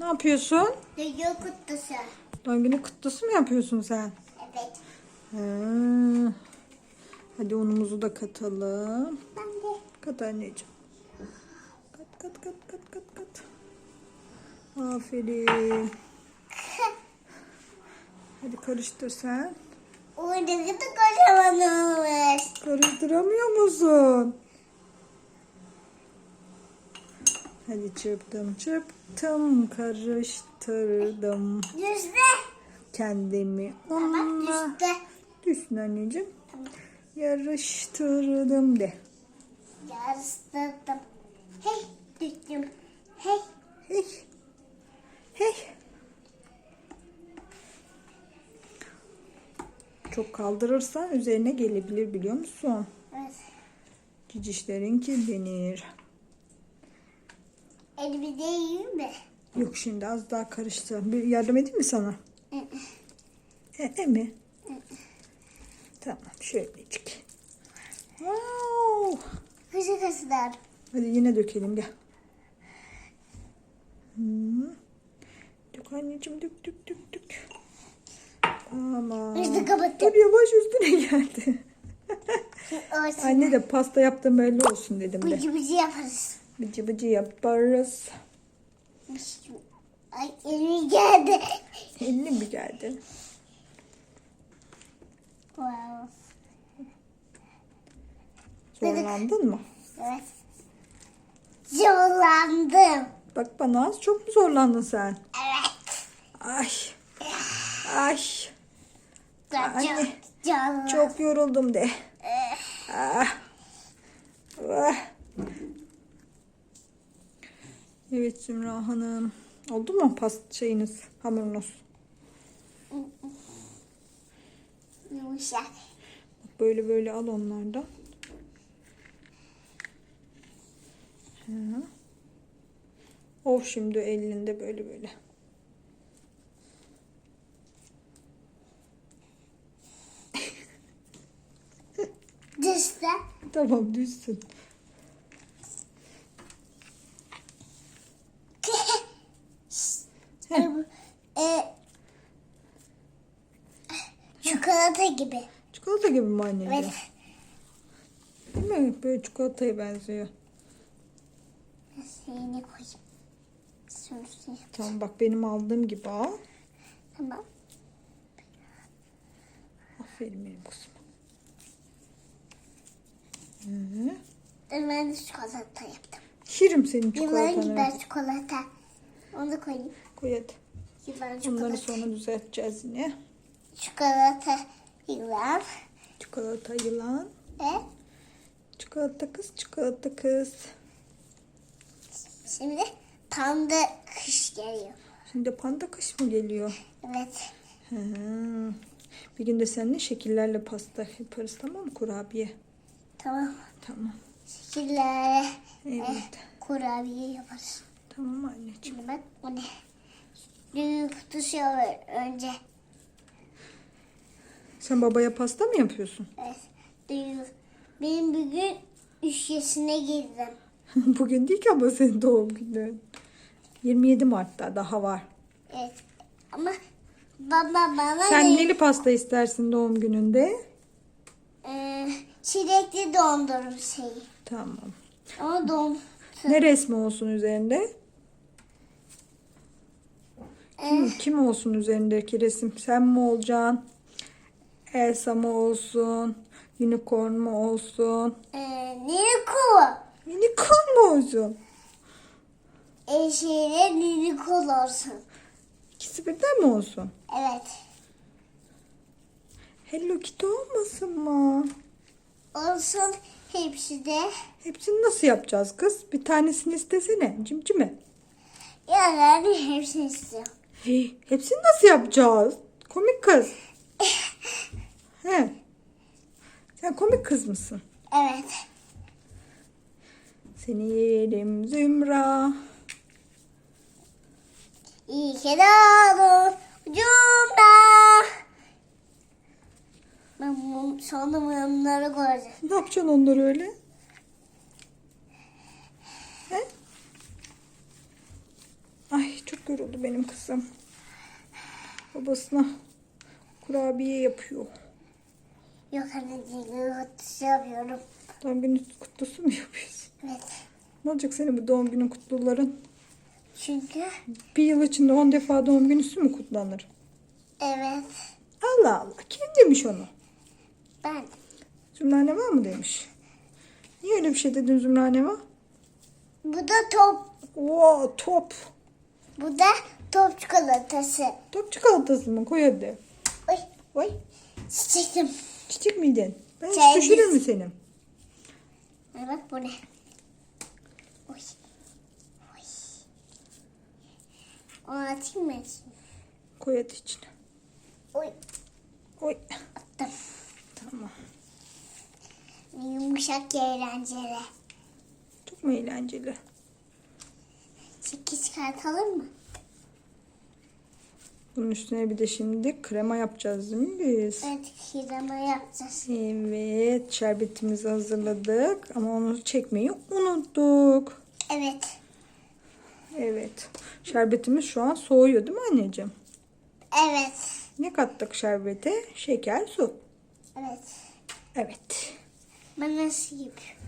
Ne yapıyorsun? Dünya kutusu. Doğum günü kutlusu mu yapıyorsun sen? Evet. Ha. Hadi unumuzu da katalım. Ben de. Kat anneciğim. Kat kat kat kat kat kat. Aferin. Hadi karıştır sen. Orada da olmuş. Karıştıramıyor musun? Hadi çırptım çırptım karıştırdım Düştü. kendimi onunla düştü. düşsün anneciğim yarıştırdım de Yarıştırdım. Hey düştüm. Hey. hey hey çok kaldırırsan üzerine gelebilir biliyor musun? Evet. Cicişlerin kirlenir. Elimi de yiyeyim mi? Yok şimdi az daha karıştır. Bir yardım edeyim mi sana? E, e mi? Tamam şöylecik. Wow. Kışı kısılar. Hadi yine dökelim gel. Hmm. Dök anneciğim dök dök dök dök. Aman. Üstü kapattım. Dur yavaş üstüne geldi. Anne de pasta yaptım belli olsun dedim de. Bıcı bıcı yaparız. Bıcı bıcı yaparız. Ay elimi geldi. Elin mi geldi? Wow. Zorlandın mı? Evet. Zorlandım. Bak bana az çok mu zorlandın sen? Evet. Ay. Ay. Anne, Canım. Çok yoruldum de. Ah. Ah. Evet Zümra Hanım. Oldu mu past şeyiniz, hamurunuz? Yumuşak. Böyle böyle al onlardan. Hı. Of şimdi elinde böyle böyle. Düştü. Tamam düşsün. e, çikolata gibi. Çikolata gibi mi anneciğim? Evet. Değil mi? Böyle çikolataya benziyor. Şeyini koyayım. Sürüsü. Tamam bak benim aldığım gibi al. Tamam. Aferin benim kızım. Hı. Ben de çikolata yaptım. Şirim senin çikolatanı. gider çikolata. Onu da koyayım. Koy hadi. Yılların Bunları sonra düzelteceğiz yine. Çikolata yılan. Çikolata yılan. Ve Çikolata kız, çikolata kız. şimdi tam da kış geliyor. Şimdi panda kış mı geliyor? Evet. Hı. Bir gün de seninle şekillerle pasta yaparız tamam mı kurabiye? Tamam. Tamam. Şekillere Evet. kurabiye yaparız. Tamam anneciğim. Şimdi bak o ne? Büyük kutusu önce. Sen babaya pasta mı yapıyorsun? Evet. Benim bugün üç yaşına girdim. Bugün değil ki ama senin doğum günün. 27 Mart'ta daha var. Evet. Ama baba bana Sen ne- neli pasta istersin doğum gününde? Ee, çilekli dondurma şeyi. Tamam. Ama don Ne resmi olsun üzerinde? Kim, Ee, kim olsun üzerindeki resim? Sen mi olacaksın? Elsa mı olsun? Unicorn mu olsun? e, Nilko. Unicorn mu olsun? E, şeyle Nilko olsun. İkisi birden mi olsun? Evet. Hello Kitty olmasın mı? Olsun hepsi de. Hepsini nasıl yapacağız kız? Bir tanesini istesene. Cimcime. Yani hepsini istiyorum. Hepsini nasıl yapacağız? Komik kız. He. Sen komik kız mısın? Evet. Seni yerim Zümra. İyi ki doğdun Cumda. Ben mum, sonra mumları koyacağım. Ne yapacaksın onları öyle? He? Ay çok yoruldu benim kızım. Babasına kurabiye yapıyor. Yok anneciğim kutusu yapıyorum. Doğum günü kutlusu mu yapıyorsun? Evet. Ne olacak senin bu doğum günü kutluların? Çünkü Bir yıl içinde 10 defa doğum günüsü mü kutlanır? evet Allah Allah. Kim demiş onu? ben Zümrane var mı demiş. Niye öyle bir şey dedin Zümrane var? bu da top Oo top. bu da top çikolatası. Top çikolatası mı? Koy hadi. Oy Vay. çiçekim. Çiçek miydin? Ben hiç düşürür biz- mü senin? Ay bak bu ne? Oy. Oy. Onu atayım mı? Koy hadi içine. Oy Oy. attım. Tamam. Yumuşak eğlenceli. Çok mu eğlenceli? Sekiz çıkartalım mı? Bunun üstüne bir de şimdi krema yapacağız değil mi biz? Evet kirama yapacağız. Evet, şerbetimizi hazırladık ama onu çekmeyi unuttuk. Evet. Evet, şerbetimiz şu an soğuyor değil mi anneciğim? Evet. Ne kattık şerbete? Şeker, su. Evet. Evet. Ben nasıl yapıyorum?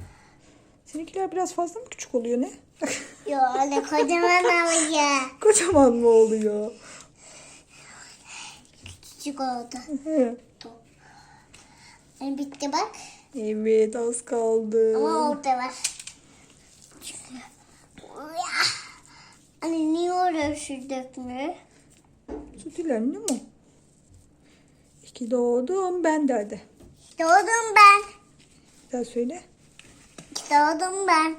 Seninkiler biraz fazla mı küçük oluyor ne? Yo öyle kocaman ama ya. Kocaman mı oluyor? Küçük oldu. He. Yani bitti bak. Evet, az kaldı. Ama orada var. Anne niye oraya su dökmüyor? Değil anne mi? İki doğdum ben de hadi. Doğdum ben. Bir daha söyle. Doğdum ben.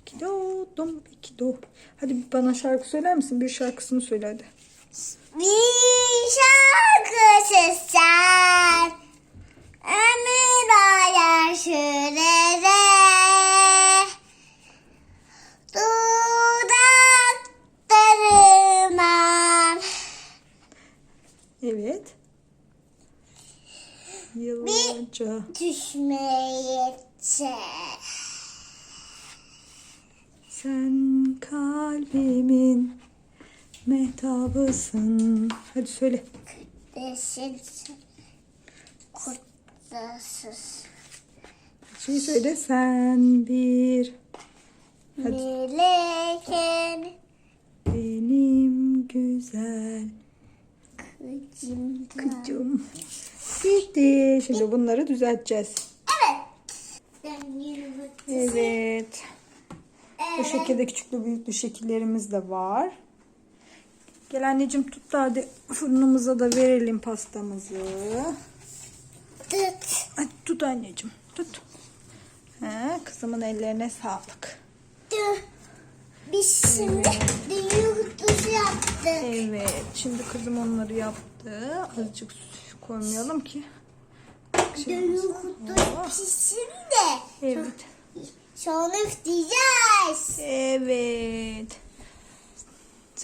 İki doğdum, iki doğ. Hadi bana şarkı söyler misin? Bir şarkısını söyle hadi. Bir şarkı sen ömür ayar sürere dudaklarımdan Evet. Yıllarca. düşmeyecek. Sen kalbimin mehtabısın. Hadi söyle. Desin kutlasız. Şey söyle. Sen bir Hadi. Melekin benim güzel kıcımdan. kızım. Bitti. Şimdi bunları düzelteceğiz. Evet. Yürümek Evet. Bu şekilde küçüklü büyüklü şekillerimiz de var. Gel anneciğim tut da hadi fırınımıza da verelim pastamızı. Tut. Hadi tut anneciğim tut. He, kızımın ellerine sağlık. Tut. Biz şimdi kutusu yaptık. Evet şimdi kızım onları yaptı. Azıcık su koymayalım ki. Kutusu pişsin de. Evet. Sonra üfleyeceğiz. Evet.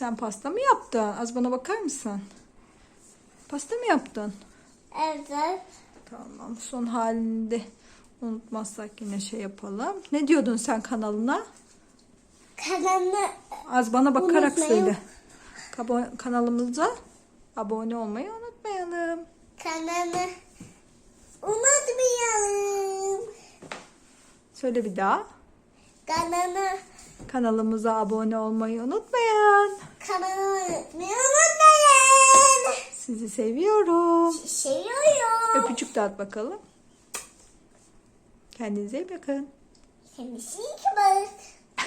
Sen pasta mı yaptın? Az bana bakar mısın? Pasta mı yaptın? Evet. Tamam. Son halinde unutmazsak yine şey yapalım. Ne diyordun sen kanalına? Kanalı Az bana bakarak Unutmayın. söyle. Kabo- Kanalımıza abone olmayı unutmayalım. kanalı unutmayalım. Söyle bir daha. Kanalı Kanalımıza abone olmayı unutmayın. kanalı unutmayı unutmayın. Sizi seviyorum. Seviyorum. Öpücük de at bakalım. Kendinize iyi bakın. Kendisi iyi ki bak.